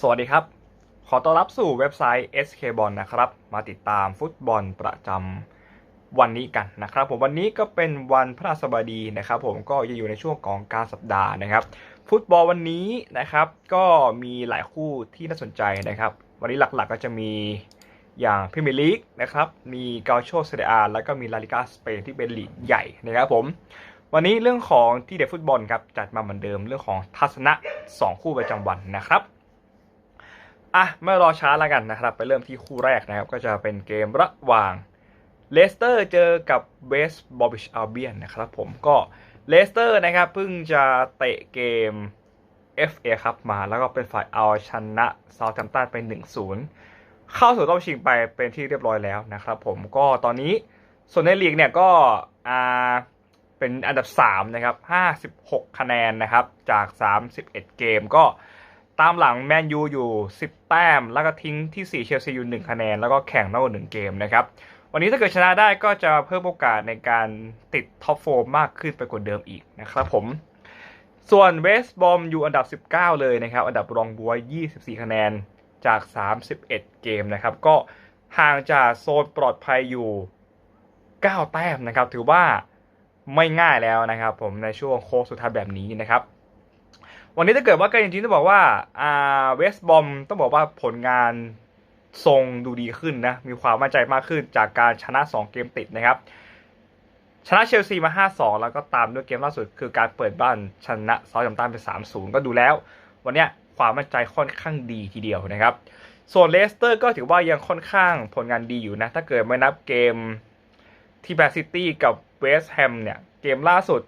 สวัสดีครับ ขอต้อนรับสู่เว็บไซต์ SK b o l นะครับ มาติดตามฟุตบอลประจำวันนี้กันนะครับ ผมวันนี้ก็เป็นวันพฤหัสบดีนะครับ ผมก็ยังอยู่ในช่วงของกลารสัปดาห์นะครับ ฟุตบอลวันนี้นะครับ ก็มีหลายคู่ที่น่าสนใจนะครับ วันนี้หลักๆก็จะมีอย่างพรีเมียร์ลีกนะครับ มีกาโชเซเรียอาแล้วก็มีลาลิกาสเปนที่เป็นลีกใหญ่นะครับผมวันนี้เรื่องของที่เด็ดฟุตบอลครับจัดมาเหมือนเดิมเรื่องของทัศนะ 2 คู่ประจำวันนะครับ อะไม่รอช้าแล้วกันนะครับ ไปเริ่มที่คู่แรกนะครับ ก็จะเป็นเกมระหว่างเลสเตอร์เจอกับเวสต์บอบิชอัลเบียนนะครับผมก็เลสเตอร์นะครับเพิ่งจะเตะเกม FA ครับมาแล้วก็เป็นฝ่ายเอาชนะซา u t แ a ม p ตันไป 1-0 เข้าสู่รอบชิงไปเป็นที่เรียบร้อยแล้วนะครับผมก็ตอนนี้ส่วนในลีกเนี่ยก็อ่าเป็นอันดับ 3 นะครับ 56 คะแนนนะครับ จาก 31 เกมก็ ตามหลังแมนยูอยู่ 10 แต้ม แล้วก็ทิ้งที่ 4 เชลซีอยู่ 1 คะแนน แล้วก็แข่งนอกหนึ่งเกมนะครับ วันนี้ถ้าเกิดชนะได้ก็จะเพิ่มโอกาสในการติดท็อปโฟมากขึ้นไปกว่าเดิมอีกนะครับผม ส่วนเวสต์บอมอยู่อันดับ 19 เลยนะครับ อันดับรองบวย24 คะแนนจาก 31 เกมนะครับ ก็ห่างจากโซนปลอดภัยอยู่ 9 แต้มนะครับ ถือว่าไม่ง่ายแล้วนะครับ ผมในช่วงโค้งสุดท้ายแบบนี้นะครับ วันนี้ถ้าเกิดว่าก็จริงๆต้องบอกว่าอ่าเวสต์บอมต้องบอกว่าผลงานทรงดูดีขึ้นนะ มีความมั่นใจมากขึ้นจากการชนะ 2 เกมติดนะครับ ชนะเชลซีมา 5-2 แล้วก็ตามด้วยเกมล่าสุด คือการเปิดบ้านชนะซา u t แ a มตันไป3-0 ก็ดูแล้ว วันนี้ความมั่นใจค่อนข้างดีทีเดียวนะครับ ส่วนเลสเตอร์ก็ถือว่ายังค่อนข้างผลงานดีอยู่นะ ถ้าเกิดไม่นับเกมที่แบซิตี้กับเวสต์แฮมเนี่ย เกมล่าสุด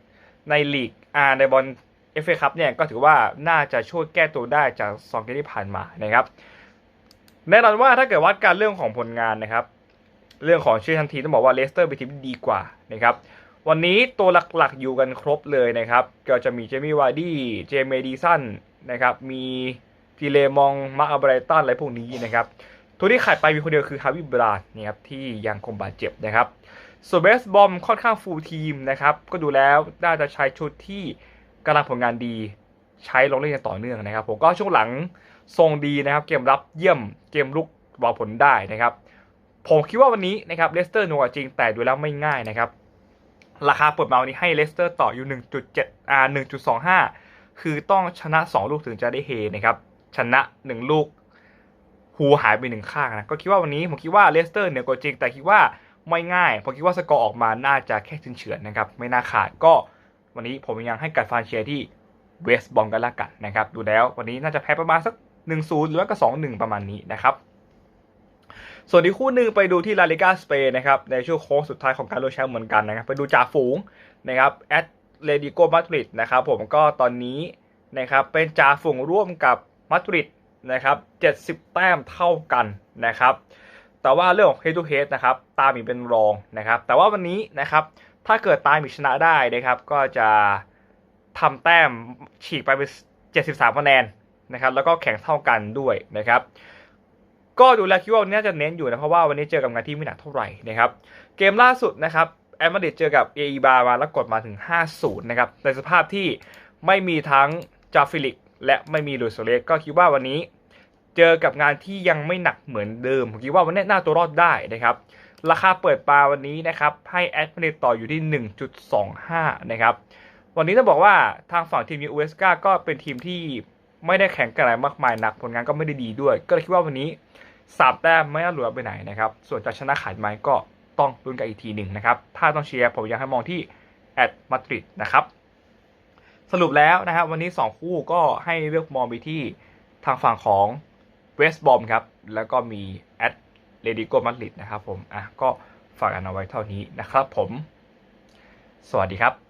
ในลีกอาในบอล เอฟเอคัพเนี่ยก็ถือว่าน่าจะช่วยแก้ตัวได้จากสองเกมที่ผ่านมานะครับแน่นอนว่าถ้าเกิดวัดการเรื่องของผลงานนะครับ เรื่องของชื่อทันทีต้องบอกว่าเลสเตอร์เป็นทีมดีกว่านะครับวันนี้ตัวหลักๆอยู่กันครบเลยนะครับ ก็จะมีเจมี่วาร์ดี้เจมเมดิสันนะครับมีฟิเลมองมาร์อับไรตันอะไรพวกนี้นะครับตัวที่ขาดไปมีคนเดียวคือฮาวิบราดนะครับที่ยังคงบาดเจ็บนะครับส่วนเบสบอมค่อนข้างฟูลทีมนะครับก็ดูแล้วน่าจะใช้ชุดที่ กำลังผลงานดีใช้ลงเล่นอย่างต่อเนื่องนะครับ ผมก็ช่วงหลังทรงดีนะครับ เกมรับเยี่ยมเกมลุกวางผลได้นะครับ ผมคิดว่าวันนี้นะครับเลสเตอร์หนัวจริงแต่ดูแล้วไม่ง่ายนะครับ ราคาเปิดมาวันนี้ให้เลสเตอร์ต่ออยู่ 1.7อ่า1.25 คือต้องชนะ 2 ลูกถึงจะได้เฮนะครับ ชนะ 1 ลูกหูหายไปหนึ่งข้างนะก็คิดว่าวันนี้ผมคิดว่าเลสเตอร์เหนือกว่าจริงแต่คิดว่าไม่ง่ายผมคิดว่าสกอร์ออกมาน่าจะแค่เฉือนๆนะครับ ไม่น่าขาดก็ วันนี้ผมยังให้กัดฟานเชียร์ที่เวสบอมกันละกันนะครับ ดูแล้ววันนี้น่าจะแพ้ประมาณสัก 1-0 หรือว่าก็ 2-1 ประมาณนี้นะครับ ส่วนที่คู่หนึ่งไปดูที่ลาลิกาสเปนนะครับ ในช่วงโค้งสุดท้ายของการลุ้นแชมป์เหมือนกันนะครับ ไปดูจ่าฝูงนะครับแอตเลติโกมาดริดนะครับผมก็ตอนนี้นะครับเป็นจ่าฝูงร่วมกับมาดริดนะครับ 70 แต้มเท่ากันนะครับ แต่ว่าเรื่องของ head to head นะครับตามมีเป็นรองนะครับ แต่ว่าวันนี้นะครับ ถ้าเกิดตายมีชนะได้นะครับ ก็จะทำแต้มฉีกไปเป็น73คะแนนนะครับ แล้วก็แข่งเท่ากันด้วยนะครับก็ดูแล้วคิดว่าวันนี้จะเน้นอยู่นะเพราะว่าวันนี้เจอกับงานที่ไม่หนักเท่าไหร่นะครับเกมล่าสุดนะครับแอมมาดริดเจอกับเอ b บามาแล้วกดมาถึง 5-0 นะครับในสภาพที่ไม่มีทั้งจาฟิลิก และไม่มีลุยส์โซเลสก็คิดว่าวันนี้ เจอกับงานที่ยังไม่หนักเหมือนเดิมผมคิดว่าวันนี้น่าตัวรอดได้นะครับ ราคาเปิดปลาวันนี้นะครับ ให้แอดมินต่ออยู่ที่ 1.25 นะครับ วันนี้ต้องบอกว่าทางฝั่งทีมยูเอสกาก็เป็นทีมที่ไม่ได้แข่งกันอะไรมากมายนัก ผลงานก็ไม่ได้ดีด้วย ก็เลยคิดว่าวันนี้สามแต้มไม่น่าหลุดไปไหนนะครับ ส่วนจะชนะขาดไหมก็ต้องลุ้นกันอีกทีหนึ่งนะครับ ถ้าต้องเชียร์ผมอยากให้มองที่แอดมาดริดนะครับ สรุปแล้วนะครับวันนี้ 2 คู่ก็ให้เลือกมองไปที่ทางฝั่งของเวสต์บอมครับ แล้วก็มีแอด เลดิโกมาดริดนะครับผมอะก็ฝากกันเอาไว้เท่านี้นะครับผม สวัสดีครับ